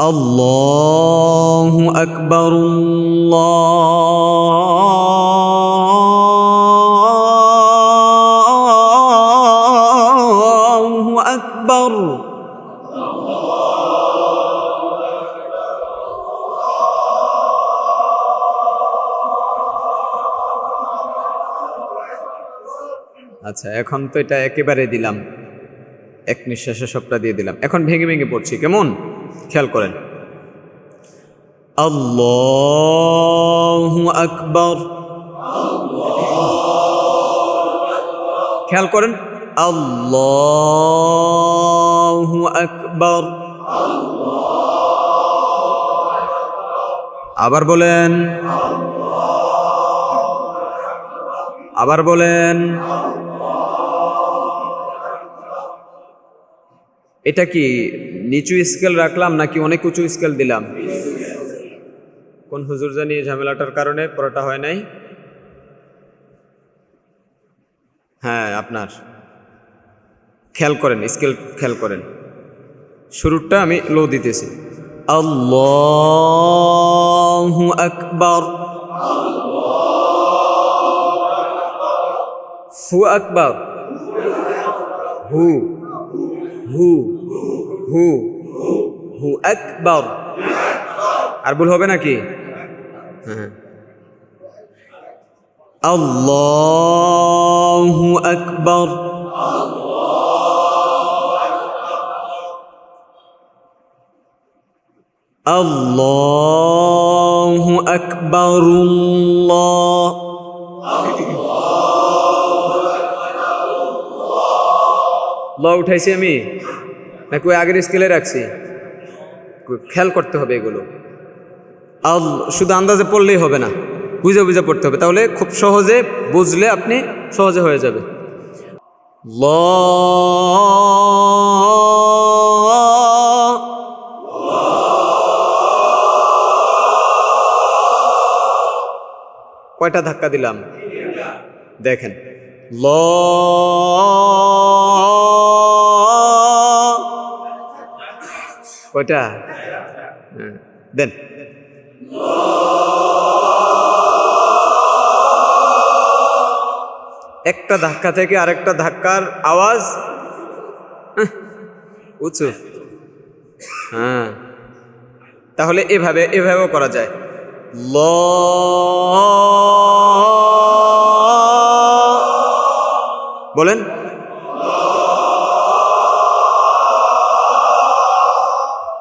الله أكبر الله أكبر আচ্ছা এখন তো এটা একেবারে দিলাম এক নিঃশ্বাসে সবটা দিয়ে দিলাম এখন ভেঙে ভেঙে পড়ছি কেমন খেয়াল করেন। আল্লাহু আকবর। খেয়াল করেন। আল্লাহু আকবর। আবার বলেন। আবার বলেন। এটা কি নিচু স্কেল রাখলাম নাকি অনেক উঁচু স্কেল দিলাম? কোন হুজুর জানি ঝামেলাটার কারণে পড়াটা হয় নাই। হ্যাঁ আপনার। খেয়াল করেন স্কেল খেয়াল করেন। শুরুটা আমি লো দিতেছি। আল্লাহু আকবার। হু আকবার। হু। হু হু হু আকবর আর ভুল হবে নাকি? হ্যাঁ। আল্লাহু আকবর আল্লাহু আকবর। ল উঠাইছি আমি। নাকি ওই আগের স্কেলে রাখছি। খেয়াল করতে হবে এগুলো। আল, শুধু আন্দাজে পড়লেই হবে না। বুঝে বুঝে পড়তে হবে। তাহলে খুব সহজে বুঝলে আপনি সহজে হয়ে যাবে। ল, কয়টা ধাক্কা দিলাম? দেখেন। ল কয়টা হ্যাঁ, দেন। একটা ধাক্কা থেকে আরেকটা ধাক্কার আওয়াজ। আহ, উঁচু। হ্যাঁ তাহলে এভাবে এভাবেও করা যায়। ল। বলেন।